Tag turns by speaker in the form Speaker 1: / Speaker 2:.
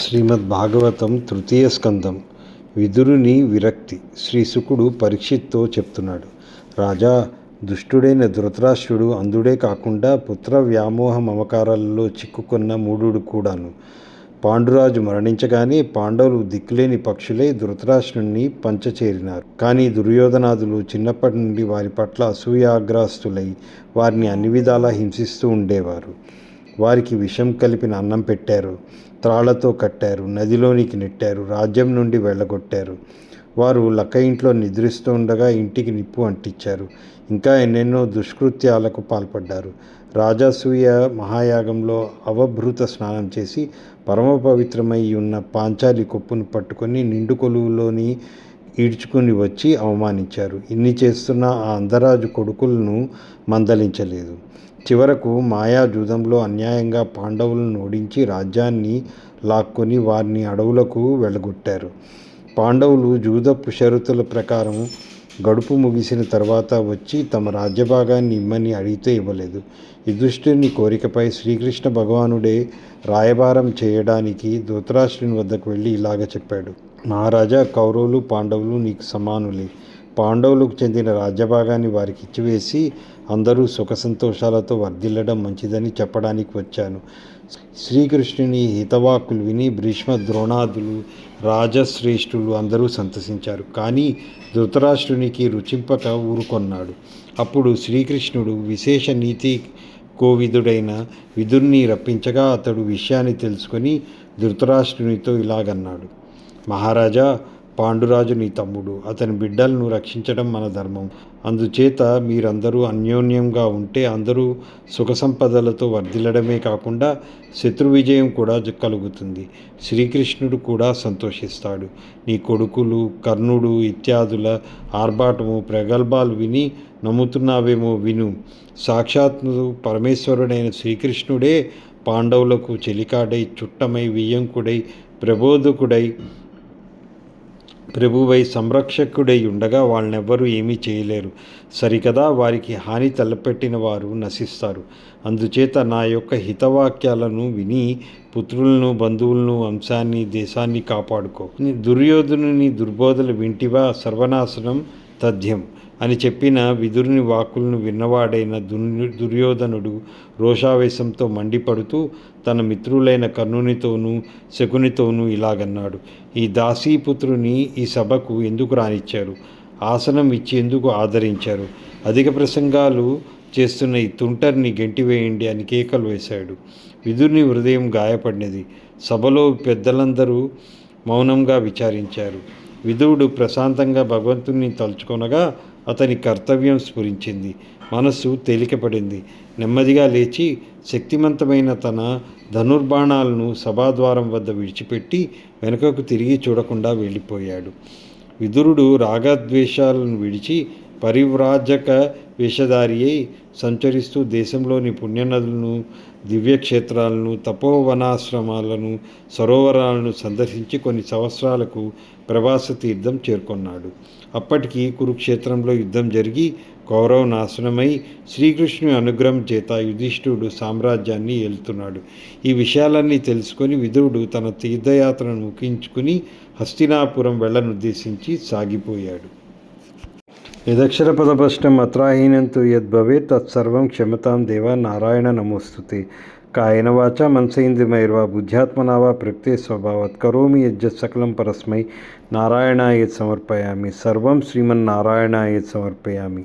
Speaker 1: శ్రీమద్ భాగవతం తృతీయ స్కందం విదురుని విరక్తి శ్రీశుకుడు పరీక్షిత్తో చెప్తున్నాడు. రాజా దుష్టుడైన ధృతరాష్ట్రుడు అందుడే కాకుండా పుత్ర వ్యామోహ మమకారాలలో చిక్కుకున్న మూఢుడు కూడాను. పాండురాజు మరణించగానే పాండవులు దిక్కులేని పక్షులై ధృతరాష్ట్రుణ్ణి పంచచేరినారు. కానీ దుర్యోధనాదులు చిన్నప్పటి నుండి వారి పట్ల అసూయాగ్రస్తులై వారిని అన్ని విధాలా హింసిస్తూ ఉండేవారు. వారికి విషం కలిపిన అన్నం పెట్టారు త్రాళ్ళతో కట్టారు నదిలోనికి నెట్టారు రాజ్యం నుండి వెళ్ళగొట్టారు. వారు లక్క ఇంట్లో నిద్రిస్తూ ఉండగా ఇంటికి నిప్పు అంటించారు. ఇంకా ఎన్నెన్నో దుష్కృత్యాలకు పాల్పడ్డారు. రాజాసూయ మహాయాగంలో అవభృత స్నానం చేసి పరమ పవిత్రమై ఉన్న పాంచాలి కొప్పును పట్టుకొని నిండు కొలువులోని ఈడ్చుకుని వచ్చి అవమానించారు. ఇన్ని చేస్తున్న ఆ అందరాజు కొడుకులను మందలించలేదు. చివరకు మాయా జూదంలో అన్యాయంగా పాండవులను ఓడించి రాజ్యాన్ని లాక్కొని వారిని అడవులకు వెళ్ళగొట్టారు. పాండవులు జూదపు షరతుల ప్రకారం గడుపు ముగిసిన తర్వాత వచ్చి తమ రాజ్యభాగాన్ని ఇమ్మని అడిగితే ఇవ్వలేదు. యుధిష్ఠిరుని కోరికపై శ్రీకృష్ణ భగవానుడే రాయబారం చేయడానికి ధృతరాష్ట్రుని వద్దకు వెళ్ళి ఇలాగ చెప్పాడు. మహారాజా కౌరవులు పాండవులు నీకు సమానులే. పాండవులకు చెందిన రాజ్యభాగాన్ని వారికి ఇచ్చివేసి అందరూ సుఖ సంతోషాలతో వర్ధిల్లడం మంచిదని చెప్పడానికి వచ్చాను. శ్రీకృష్ణుని హితవాకులు విని భీష్మ ద్రోణాదులు రాజశ్రేష్ఠులు అందరూ సంతసించారు. కానీ ధృతరాష్ట్రునికి రుచింపక ఊరుకొన్నాడు. అప్పుడు శ్రీకృష్ణుడు విశేష నీతి కోవిదుడైన విదుర్ని రప్పించగా అతడు విషయాన్ని తెలుసుకొని ధృతరాష్ట్రునితో ఇలాగన్నాడు. మహారాజా పాండురాజు నీ తమ్ముడు. అతని బిడ్డలను రక్షించడం మన ధర్మం. అందుచేత మీరందరూ అన్యోన్యంగా ఉంటే అందరూ సుఖ సంపదలతో వర్ధిల్లడమే కాకుండా శత్రు విజయం కూడా కలుగుతుంది. శ్రీకృష్ణుడు కూడా సంతోషిస్తాడు. నీ కొడుకులు కర్ణుడు ఇత్యాదుల ఆర్భాటము ప్రగల్భాలు విని నమ్ముతున్నావేమో విను. సాక్షాత్తు పరమేశ్వరుడైన శ్రీకృష్ణుడే పాండవులకు చెలికాడై చుట్టమై వియ్యంకుడై ప్రబోధకుడై ప్రభువై సంరక్షకుడై ఉండగా వాళ్ళనెవ్వరూ ఏమీ చేయలేరు. సరికదా వారికి హాని తలపెట్టిన వారు నశిస్తారు. అందుచేత నా యొక్క హితవాక్యాలను విని పుత్రులను బంధువులను వంశాన్ని దేశాన్ని కాపాడుకో. దుర్యోధనుని దుర్బోధలు వింటివా? సర్వనాశనం తథ్యం అని చెప్పిన విదురుని వాకులను విన్నవాడైన దుర్యోధనుడు రోషావేశంతో మండిపడుతూ తన మిత్రులైన కర్ణునితోనూ శకునితోనూ ఇలాగన్నాడు. ఈ దాసీపుత్రుని ఈ సభకు ఎందుకు రానిచ్చారు? ఆసనం ఇచ్చి ఎందుకు ఆదరించారు? అధిక ప్రసంగాలు చేస్తున్న ఈ తుంటర్ని గెంటివేయండి అని కేకలు వేశాడు. విధుని హృదయం గాయపడినది. సభలో పెద్దలందరూ మౌనంగా విచారించారు. విధువుడు ప్రశాంతంగా భగవంతుని తలుచుకొనగా అతని కర్తవ్యం స్ఫురించింది. మనస్సు తేలికపడింది. నెమ్మదిగా లేచి శక్తివంతమైన తన ధనుర్బాణాలను సభాద్వారం వద్ద విడిచిపెట్టి వెనుకకు తిరిగి చూడకుండా వెళ్ళిపోయాడు. విదురుడు రాగద్వేషాలను విడిచి పరివ్రాజక వేషధారి అయి సంచరిస్తూ దేశంలోని పుణ్యనదులను దివ్యక్షేత్రాలను తపోవనాశ్రమాలను సరోవరాలను సందర్శించి కొన్ని సంవత్సరాలకు ప్రభాస తీర్థం చేరుకొన్నాడు. అప్పటికి కురుక్షేత్రంలో యుద్ధం జరిగి కౌరవ నాశనమై శ్రీకృష్ణుని అనుగ్రహం చేత యుధిష్ఠుడు సామ్రాజ్యాన్ని ఏలుతున్నాడు. ఈ విషయాలన్నీ తెలుసుకొని విధుడు తన తీర్థయాత్రను ముగించుకుని హస్తినాపురం వెళ్ళనుద్దేశించి సాగిపోయాడు. यदक्षरपदभ्रष्टम् अत्राहीनं तु यद्भवेत् तत्सर्वं क्षमतां देव नारायण नमोस्तुते कायेन वाचा मनसेन्द्रियमैर्वा बुद्ध्यात्मना वा प्रकृते स्वभावात् करोमि यज्जत् सकलं परस्मै। नारायणाय समर्पयामि। सर्वं श्रीमन्नारायणाय समर्पयामि।